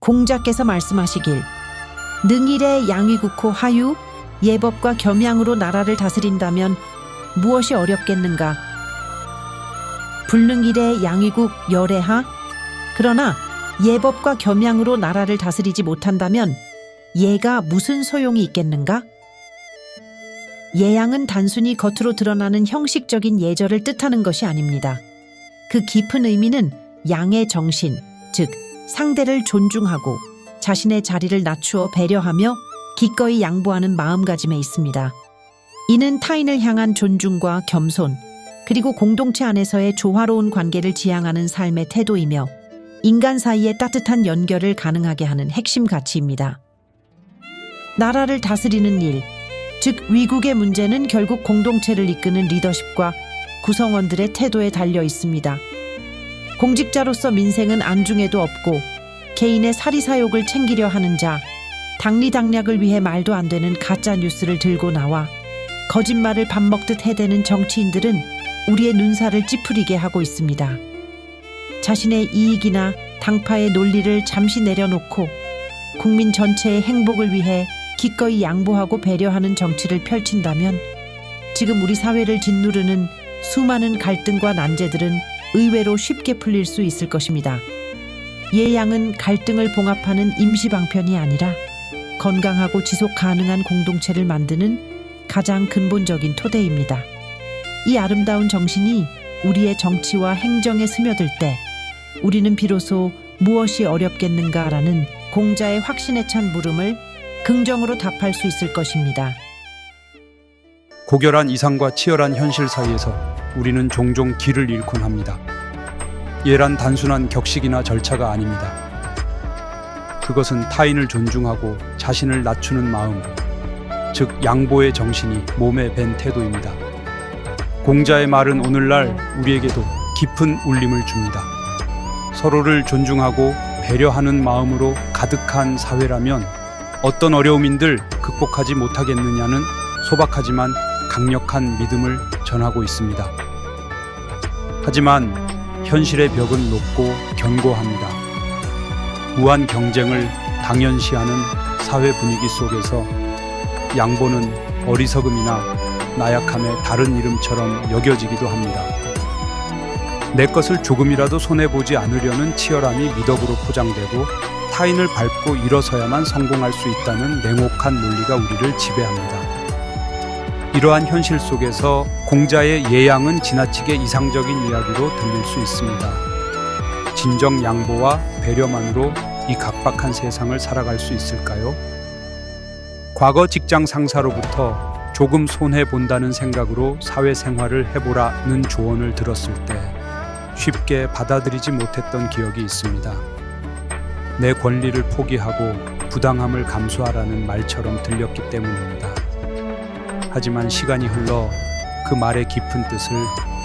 공자께서 말씀하시길 능일의 양위국호 하유 예법과 겸양으로 나라를 다스린다면 무엇이 어렵겠는가 불능일의 양위국 열애하 그러나 예법과 겸양으로 나라를 다스리지 못한다면 예가 무슨 소용이 있겠는가? 예양은 단순히 겉으로 드러나는 형식적인 예절을 뜻하는 것이 아닙니다. 그 깊은 의미는 양의 정신, 즉 상대를 존중하고 자신의 자리를 낮추어 배려하며 기꺼이 양보하는 마음가짐에 있습니다. 이는 타인을 향한 존중과 겸손, 그리고 공동체 안에서의 조화로운 관계를 지향하는 삶의 태도이며 인간 사이의 따뜻한 연결을 가능하게 하는 핵심 가치입니다. 나라를 다스리는 일, 즉 위국의 문제는 결국 공동체를 이끄는 리더십과 구성원들의 태도에 달려 있습니다. 공직자로서 민생은 안중에도 없고 개인의 사리사욕을 챙기려 하는 자, 당리당략을 위해 말도 안 되는 가짜 뉴스를 들고 나와 거짓말을 밥 먹듯 해대는 정치인들은 우리의 눈살을 찌푸리게 하고 있습니다. 자신의 이익이나 당파의 논리를 잠시 내려놓고 국민 전체의 행복을 위해 기꺼이 양보하고 배려하는 정치를 펼친다면 지금 우리 사회를 짓누르는 수많은 갈등과 난제들은 의외로 쉽게 풀릴 수 있을 것입니다. 예양은 갈등을 봉합하는 임시 방편이 아니라 건강하고 지속 가능한 공동체를 만드는 가장 근본적인 토대입니다. 이 아름다운 정신이 우리의 정치와 행정에 스며들 때 우리는 비로소 무엇이 어렵겠는가라는 공자의 확신에 찬 물음을 긍정으로 답할 수 있을 것입니다. 고결한 이상과 치열한 현실 사이에서 우리는 종종 길을 잃곤 합니다. 예란 단순한 격식이나 절차가 아닙니다. 그것은 타인을 존중하고 자신을 낮추는 마음, 즉 양보의 정신이 몸에 밴 태도입니다. 공자의 말은 오늘날 우리에게도 깊은 울림을 줍니다. 서로를 존중하고 배려하는 마음으로 가득한 사회라면 어떤 어려움인들 극복하지 못하겠느냐는 소박하지만 강력한 믿음을 전하고 있습니다. 하지만 현실의 벽은 높고 견고합니다. 무한 경쟁을 당연시하는 사회 분위기 속에서 양보는 어리석음이나 나약함의 다른 이름처럼 여겨지기도 합니다. 내 것을 조금이라도 손해보지 않으려는 치열함이 미덕으로 포장되고 타인을 밟고 일어서야만 성공할 수 있다는 냉혹한 논리가 우리를 지배합니다. 이러한 현실 속에서 공자의 예양은 지나치게 이상적인 이야기로 들릴 수 있습니다. 진정 양보와 배려만으로 이 각박한 세상을 살아갈 수 있을까요? 과거 직장 상사로부터 조금 손해 본다는 생각으로 사회생활을 해보라는 조언을 들었을 때 쉽게 받아들이지 못했던 기억이 있습니다. 내 권리를 포기하고 부당함을 감수하라는 말처럼 들렸기 때문입니다. 하지만 시간이 흘러 그 말의 깊은 뜻을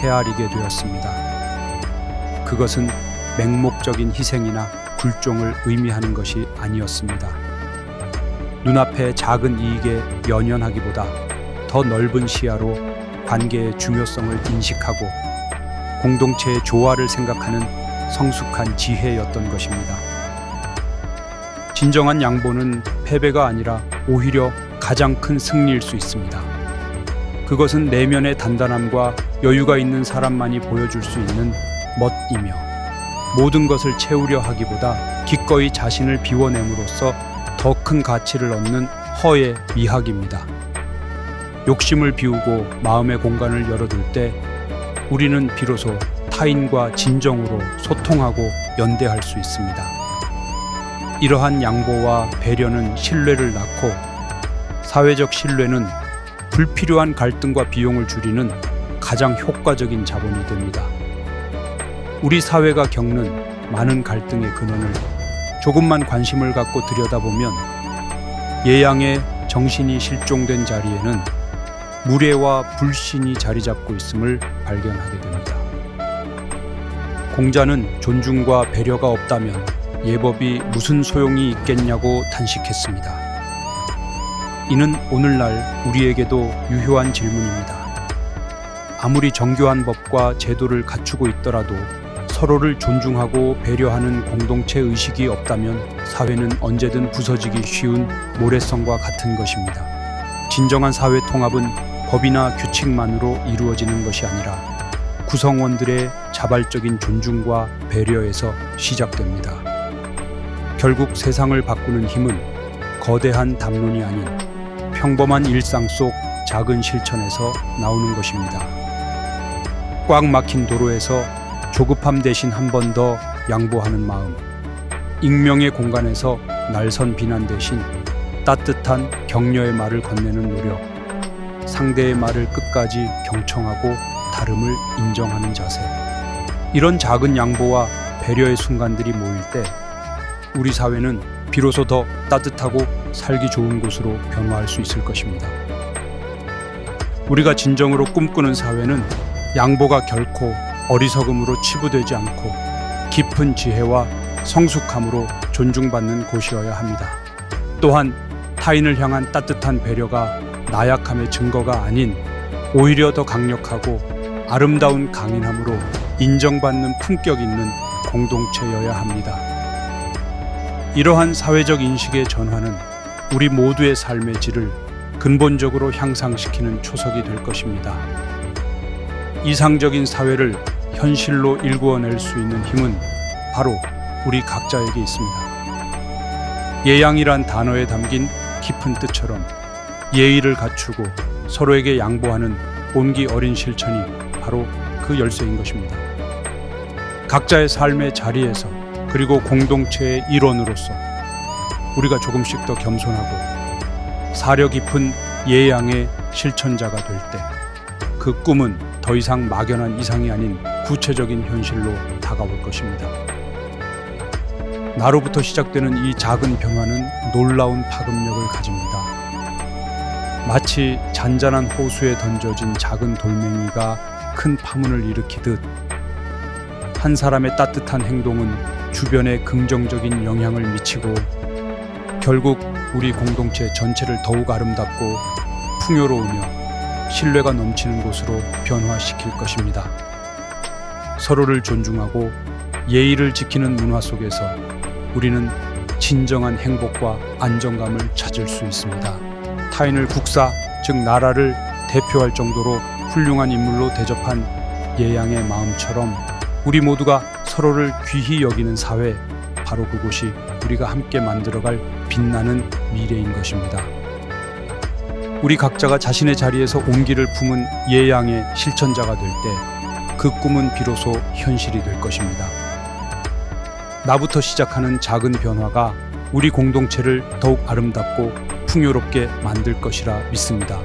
헤아리게 되었습니다. 그것은 맹목적인 희생이나 굴종을 의미하는 것이 아니었습니다. 눈앞의 작은 이익에 연연하기보다 더 넓은 시야로 관계의 중요성을 인식하고 공동체의 조화를 생각하는 성숙한 지혜였던 것입니다. 진정한 양보는 패배가 아니라 오히려 가장 큰 승리일 수 있습니다. 그것은 내면의 단단함과 여유가 있는 사람만이 보여줄 수 있는 멋이며 모든 것을 채우려 하기보다 기꺼이 자신을 비워냄으로써 더 큰 가치를 얻는 허의 미학입니다. 욕심을 비우고 마음의 공간을 열어둘 때 우리는 비로소 타인과 진정으로 소통하고 연대할 수 있습니다. 이러한 양보와 배려는 신뢰를 낳고 사회적 신뢰는 불필요한 갈등과 비용을 줄이는 가장 효과적인 자본이 됩니다. 우리 사회가 겪는 많은 갈등의 근원을 조금만 관심을 갖고 들여다보면 예양의 정신이 실종된 자리에는 무례와 불신이 자리 잡고 있음을 발견하게 됩니다. 공자는 존중과 배려가 없다면 예법이 무슨 소용이 있겠냐고 단식했습니다. 이는 오늘날 우리에게도 유효한 질문입니다. 아무리 정교한 법과 제도를 갖추고 있더라도 서로를 존중하고 배려하는 공동체 의식이 없다면 사회는 언제든 부서지기 쉬운 모래성과 같은 것입니다. 진정한 사회 통합은 법이나 규칙만으로 이루어지는 것이 아니라 구성원들의 자발적인 존중과 배려에서 시작됩니다. 결국 세상을 바꾸는 힘은 거대한 담론이 아닌 평범한 일상 속 작은 실천에서 나오는 것입니다. 꽉 막힌 도로에서 조급함 대신 한 번 더 양보하는 마음. 익명의 공간에서 날선 비난 대신 따뜻한 격려의 말을 건네는 노력. 상대의 말을 끝까지 경청하고 다름을 인정하는 자세. 이런 작은 양보와 배려의 순간들이 모일 때 우리 사회는 비로소 더 따뜻하고 살기 좋은 곳으로 변화할 수 있을 것입니다. 우리가 진정으로 꿈꾸는 사회는 양보가 결코 어리석음으로 치부되지 않고 깊은 지혜와 성숙함으로 존중받는 곳이어야 합니다. 또한 타인을 향한 따뜻한 배려가 나약함의 증거가 아닌 오히려 더 강력하고 아름다운 강인함으로 인정받는 품격 있는 공동체여야 합니다. 이러한 사회적 인식의 전환은 우리 모두의 삶의 질을 근본적으로 향상시키는 초석이 될 것입니다. 이상적인 사회를 현실로 일구어낼 수 있는 힘은 바로 우리 각자에게 있습니다. 예양이란 단어에 담긴 깊은 뜻처럼 예의를 갖추고 서로에게 양보하는 온기 어린 실천이 바로 그 열쇠인 것입니다. 각자의 삶의 자리에서 그리고 공동체의 일원으로서 우리가 조금씩 더 겸손하고 사려 깊은 예양의 실천자가 될 때 그 꿈은 더 이상 막연한 이상이 아닌 구체적인 현실로 다가올 것입니다. 나로부터 시작되는 이 작은 변화는 놀라운 파급력을 가집니다. 마치 잔잔한 호수에 던져진 작은 돌멩이가 큰 파문을 일으키듯 한 사람의 따뜻한 행동은 주변에 긍정적인 영향을 미치고 결국 우리 공동체 전체를 더욱 아름답고 풍요로우며 신뢰가 넘치는 곳으로 변화시킬 것입니다. 서로를 존중하고 예의를 지키는 문화 속에서 우리는 진정한 행복과 안정감을 찾을 수 있습니다. 타인을 국사, 즉 나라를 대표할 정도로 훌륭한 인물로 대접한 예양의 마음처럼 우리 모두가 서로를 귀히 여기는 사회, 바로 그곳이 우리가 함께 만들어갈 빛나는 미래인 것입니다. 우리 각자가 자신의 자리에서 온기를 품은 예양의 실천자가 될 때 그 꿈은 비로소 현실이 될 것입니다. 나부터 시작하는 작은 변화가 우리 공동체를 더욱 아름답고 풍요롭게 만들 것이라 믿습니다.